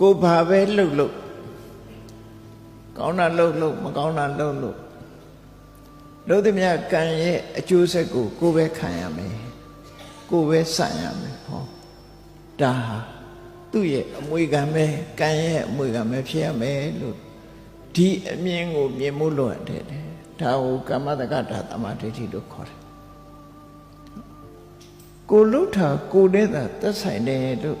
ကိုဘာပဲလှုပ်လှုပ်ကောင်းတာလှုပ်လှုပ်မကောင်းတာလှုပ်လှုပ်လို့သည်မြတ်ကံရဲ့အကျိုးဆက်ကိုကိုပဲခံရမယ်ကိုပဲဆန့်ရမယ်ဟောဒါဟာသူ့ရဲ့အမွေခံပဲကံရဲ့အမွေခံပဲဖြစ်ရမယ်လို့ဒီအမြင်ကိုမြင်မှုလို့ရတယ်ဒါကိုကမ္မတက္ကတာတမဒိဋ္ဌိလို့ခေါ်တယ်ကိုလှုပ်တာကိုနဲ့သာသက်ဆိုင်တယ်လို့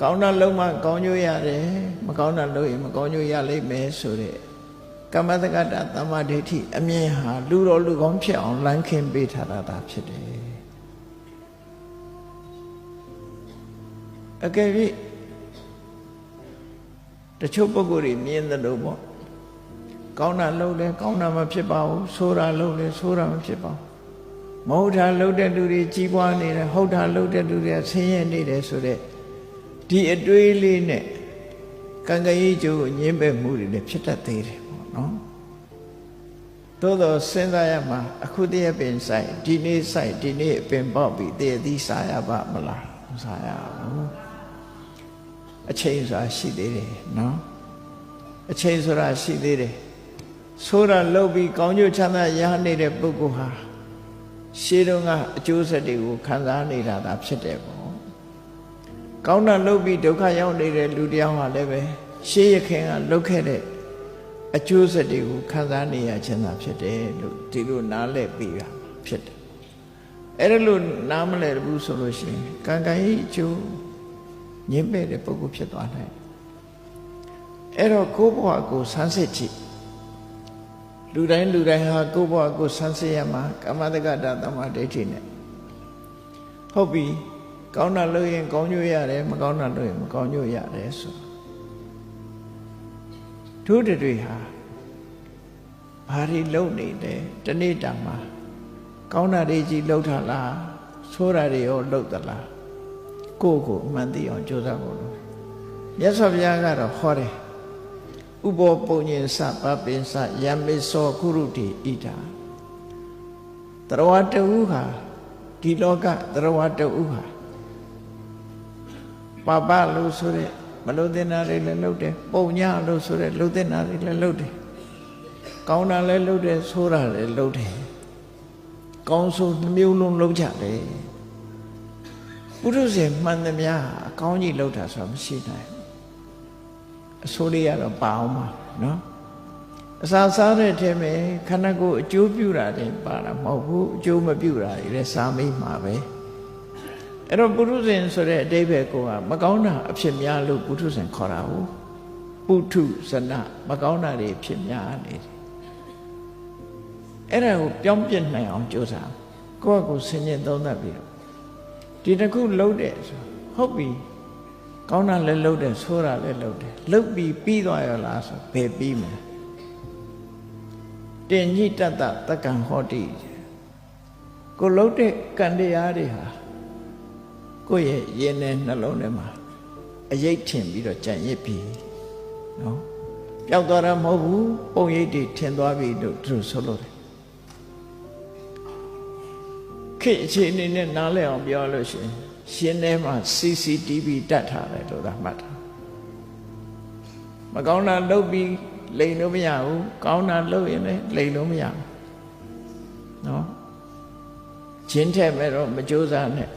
ကောင်းတာလုံးမှကောင်းကျိုးရတယ်မကောင်းတာလုပ်ရင်မကောင်းကျိုးရလိမ့်မယ်ဆိုတဲ့ကမ္မတက္ကတာတမ္မာဒိဋ္ဌိအမြင်ဟာလူတော်လူကောင်းဖြစ်အောင်လမ်းခင်းပေးထားတာသာဖြစ်တယ်အကယ်၍တချို့ပုဂ္ဂိုလ်တွေမြင်တယ်လို့ပေါ့ကောင်းတာလုပ်တယ်ကောင်းတာမဖြစ်ပါဘူးဆိုးတာလုပ်တယ်ဆိုးတာမဖြစ်ပါဘူးမဟုတ်တာလုပ်တဲ့လူတွေကြီးပွားနေတယ်ဟုတ်တာလုပ်တဲ့လူတွေဆင်းရဲနေတယ်ဆိုတဲ့ ဒီအတွေးလေးနဲ့ကံကရေးကျိုးကိုညင်းပယ်မှုတွေလည်းဖြစ်တတ်သေးတယ်ပေါ့နော်သို့တော့စဉ်းစားရမှာအခုတည်းပင်ဆိုင်ဒီနေ့ဆိုင်ဒီနေ့အပင်ပေါက်ပြီးတည်းသီးစားရပါမလားမစားရဘူးအချိန်ဆိုတာရှိသေးတယ်နော်အချိန်ဆိုတာရှိသေးတယ်ဆိုးတာလုပ်ပြီးကောင်းကျိုးချမ်းသာရနေတဲ့ပုဂ္ဂိုလ်ဟာရှေးတုန်းကအကျိုးဆက်တွေကိုခံစားနေတာသာဖြစ်တယ်ပေါ့ ကောင်းတာလုပ်ပြီးဒုက္ခရောက်နေတဲ့လူတယောက်ဟာလည်းပဲရှေးရခင်ကလုပ်ခဲ့တဲ့အကျိုးဆက်တွေကိုခံစားနေရခြင်းသာဖြစ်တယ်လို့ဒီလိုနားလည်ပြီးရဖြစ်တယ်အဲ့ဒါလို့နားမလဲဘူးဆိုလို့ရှိရင်ကံကံဤအကျိုးညင်းပဲ့တဲ့ပုဂ္ဂိုလ်ဖြစ်သွားနိုင်အဲ့တော့ကိုယ့်ဘဝကိုဆန်းစစ်ကြည့်လူတိုင်းလူတိုင်းဟာကိုယ့်ဘဝကိုဆန်းစစ်ရမှာကမ္မတက္ကတာတမဒိဋ္ဌိနဲ့ဟုတ်ပြီ ကောင်းတာလုပ်ရင်ကောင်းကျိုးရတယ်မကောင်းတာလုပ်ရင်မကောင်းကျိုးရတယ်ဆိုတို့တွေဟာဘာတွေလုပ်နေလဲတနေ့တာမှာကောင်းတာတွေကြီးလှုပ်ထလားဆိုးတာတွေရောလှုပ်သလားကိုယ့်ကိုအမှန်သိအောင်ကြိုးစားဖို့လို့မြတ်စွာဘုရားကတော့ဟောတယ်ဥပောပုံညင်စပပင်စယံမေသောကုရုတိဣဒာတရဝတူဟာဒီလောကတရဝတူဟာ ပပလို့ဆိုတဲ့မလို့တင်တာတွေလည်းလုပ်တယ်ပုံညလို့ဆိုတဲ့လုပ်တင်တာတွေလည်းလုပ်တယ်ကောင်းတာလည်းလုပ်တယ်ဆိုးတာလည်းလုပ်တယ်ကောင်းဆိုးနှမျိုးလုံးလုပ်ကြတယ်ပုရုဇဉ်မှန်သမျှအကောင်းကြီးလုပ်တာဆိုတာမရှိနိုင်အဆိုးလေးကတော့ပါအောင်ပါနော်အစာစားတဲ့အထက်မှာခန္ဓာကိုယ်အကျိုးပြုတာတွေပါတာမဟုတ်ဘူးအကျိုးမပြုတာတွေလည်းစားမိမှာပဲ အဲ့တော့ပုထုဇဉ်ဆိုတဲ့အတိပ္ပယ်ကိုကမကောင်းတာအဖြစ်များလို့ပုထုဇဉ်ခေါ်တာဟုတ်ပုထုဇနမကောင်းတာတွေဖြစ်များနေတယ်အဲ့ဒါကိုပြောင်းပြစ်နိုင်အောင်ကြိုးစားကိုယ့်အကိုဆင်ញင်သုံးသပ်ပြီးတော့ဒီတစ်ခုလှုပ်တယ်ဆိုဟုတ်ပြီကောင်းတာလည်းလှုပ်တယ်ဆိုးတာလည်းလှုပ်တယ်လှုပ်ပြီးပြီးသွားရလားဆိုဘယ်ပြီးမလဲတင်ညိတတ္တတက္ကံဟောတိကိုလှုပ်တဲ့ကံတရားတွေဟာ ကိုယ့်ရဲ့ရင်ထဲနှလုံးထဲမှာအယိတ်ထင်ပြီးတော့ကြံ့ရစ်ပြီနော်ပျောက်သွားတာမဟုတ်ဘူးပုံရိပ်တွေထင်သွားပြီလို့သူဆိုလို့တယ်ခေတ်အခြေအနေနဲ့နားလည်အောင်ပြောလို့ရှိရင်ရှင်ထဲမှာ CCTV တတ်ထားတယ်လို့သာမှတ်တာမကောင်းတာလုပ်ပြီးလိန်လို့မရဘူးကောင်းတာလုပ်ရင်လည်းလိန်လို့မရဘူးနော်ချင်းထက်မဲ့တော့မကြိုးစားနဲ့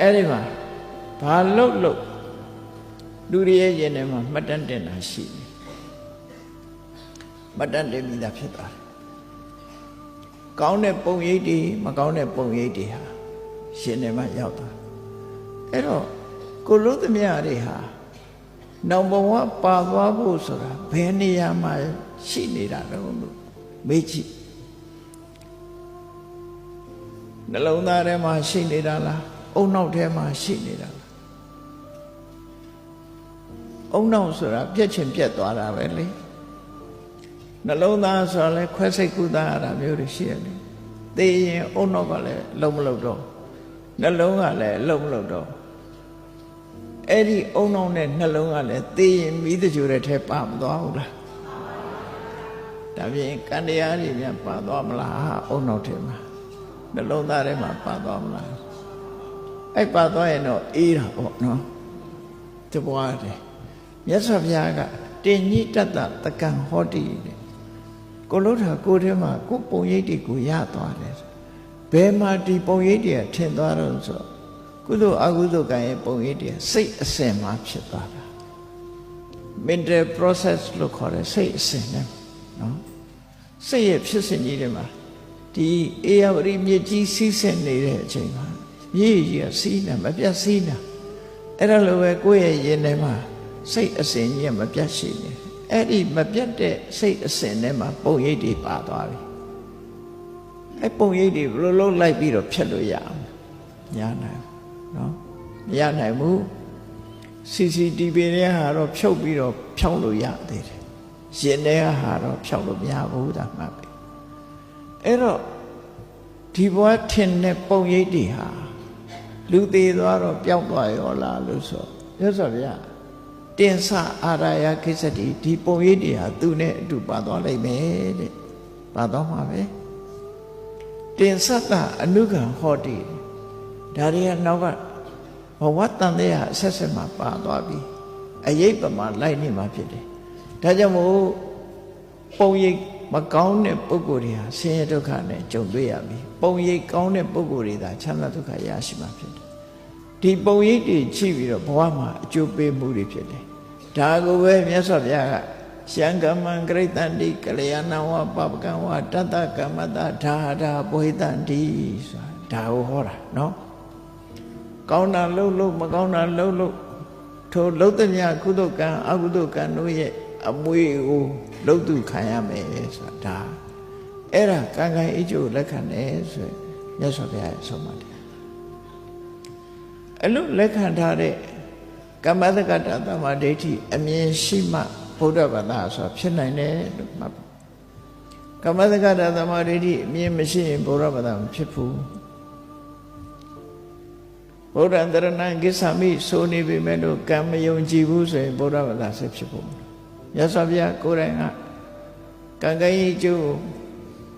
အဲ့ဒီမှာဘာလုတ်လို့လူတွေရဲ့ရင်ထဲမှာမှတ်တမ်းတင်တာရှိတယ်မှတ်တမ်းတင်ပြီးသားဖြစ်သွားတယ်ကောင်းတဲ့ပုံရိပ်တွေမကောင်းတဲ့ပုံရိပ်တွေဟာရှင်နေမှရောက်တာအဲ့တော့ကိုလို့သမျှတွေဟာနောင်ဘဝပါသွားဖို့ဆိုတာဘယ်နေရာမှာရှိနေတာလဲလို့မေးကြည့်နှလုံးသားထဲမှာရှိနေတာလား အုံနောက်ထဲမှာရှိနေတာလားအုံနောက်ဆိုတာပြက်ချင်ပြက်သွားတာပဲလေနှလုံးသားဆိုတာလဲခွဲစိတ်ကုသရတာမျိုးတွေရှိရတယ်သိရင်အုံနောက်ကလည်းလုံးမလုံးတော့နှလုံးကလည်းလုံးမလုံးတော့အဲ့ဒီအုံနောက်နဲ့နှလုံးကလည်းသိရင်မိတကြိုတဲ့ထဲပါမသွားဘူးလားဒါပြင်ကံတရားတွေများပါသွားမလားအုံနောက်ထဲမှာနှလုံးသားထဲမှာပါသွားမလား အဲ့ပါသွားရင်တော့အေးတာပေါ့နော်တပွားတယ်မြတ်စွာဘုရားကတင်ညိတတ္တတကံဟောတိတဲ့ကိုလို့ထာကိုယ်ထဲမှာကိုယ်ပုံရိပ်တွေကိုရသွားတယ်ဘယ်မှာဒီပုံရိပ်တွေကထင်သွားတော့ဆိုတော့ကုသိုလ်အကုသိုလ်ကံရဲ့ပုံရိပ်တွေစိတ်အစဉ်မှာဖြစ်သွားတာ mental process လို့ခေါ်တဲ့စိတ်အစဉ်နဲ့နော်စိတ်ရဲ့ဖြစ်စဉ်ကြီးတွေမှာဒီအေယဝရီမြေကြီးစီးဆင်းနေတဲ့အချိန်မှာ မြေကြီးကစီးနေမပြတ်စီးနေအဲ့ဒါလိုပဲကိုယ့်ရဲ့ရင်ထဲမှာစိတ်အစဉ်ကြီးကမပြတ်ရှိနေအဲ့ဒီမပြတ်တဲ့စိတ်အစဉ်ထဲမှာပုံရိပ်တွေပါသွားပြီအဲ့ပုံရိပ်တွေဘယ်လိုလုပ်လိုက်ပြီးတော့ဖြတ်လို့ရအောင်ညာနိုင်နော်မရနိုင်ဘူး CCTV တွေဟာတော့ဖြုတ်ပြီးတော့ဖြောင်းလို့ရသေးတယ်ရင်ထဲကဟာတော့ဖြောင်းလို့မရဘူးဒါမှတ်ပြီအဲ့တော့ဒီဘဝထင်တဲ့ပုံရိပ်တွေဟာ လူသေးသွားတော့ပျောက်သွားရောလားလို့ဆိုရသော်ဗျာတင်ဆအာရယခိစ္စတိဒီပုံရိပ်တွေဟာသူနဲ့အတူပါသွားလိမ့်မယ်တဲ့ပါသွားမှာပဲတင်ဆတအနုကံဟောတိဒါတွေကနောက်ကဘဝတန်တဲ့ဟာအဆက်ဆက်မှာပါသွားပြီအရေးပမာလိုက်နေမှာဖြစ်တယ်ဒါကြောင့်မို့ပုံရိပ် မကောင်းတဲ့ပုဂ္ဂိုလ်တွေဟာဆင်းရဲဒုက္ခနဲ့ကြုံတွေ့ရပြီပုံရိပ်ကောင်းတဲ့ပုဂ္ဂိုလ်တွေသာချမ်းသာဒုက္ခရရှိမှာဖြစ်တယ်ဒီပုံရိပ်တွေချိပြီးတော့ဘဝမှာအကျိုးပေးမှုတွေဖြစ်တယ်ဒါကိုပဲမြတ်စွာဘုရားကရှံကမ္မံဂရိတန္တိကလျာဏဝပပကံဝတတ္တကမ္မတဓာဓာပွေတန္တိဆိုတာဒါကိုဟောတာနော်ကောင်းတာလှုပ်လှုပ်မကောင်းတာလှုပ်လှုပ်ထိုလှုပ်တဲ့မြကုသိုလ်ကံအကုသိုလ်ကံတို့ရဲ့အမွေကို လှုပ်သူခံရမယ်ဆိုတာဒါအဲ့ဒါကံကံအကျိုးလက်ခံတယ်ဆိုမြတ်စွာဘုရားရဲ့ဆုံးမတယ်အဲ့လိုလက်ခံထားတဲ့ကမ္မတက္ကတသမ္မာဒိဋ္ဌိအမြင်ရှိမှဘုဒ္ဓဘာသာဆိုတာဖြစ်နိုင်တယ်လို့မှတ်ပါကမ္မတက္ကတသမ္မာဒိဋ္ဌိအမြင်မရှိရင်ဘုရားဘာသာမဖြစ်ဘူးဗုဒ္ဓံတရဏံကိစ္ဆာမိဆိုနေပေမဲ့လို့ကံမယုံကြည်ဘူးဆိုရင်ဘုရားဘာသာဆက်ဖြစ်ဖို့ မြတ်စွာဘုရားကိုယ်တိုင်ကကံကံကြီးကျိုး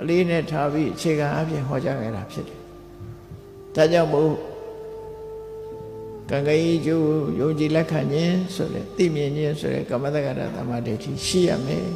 အလေးနဲ့ထားပြီးအခြေခံအပြင်ဟောကြားခဲ့တာဖြစ်တယ်ဒါကြောင့်မို့ကံကံကြီးကျိုးယုံကြည်လက်ခံခြင်းဆိုတဲ့သိမြင်ခြင်းဆိုတဲ့ကမ္မတက္ကရသမ္မာဒိဋ္ဌိရှိရမယ်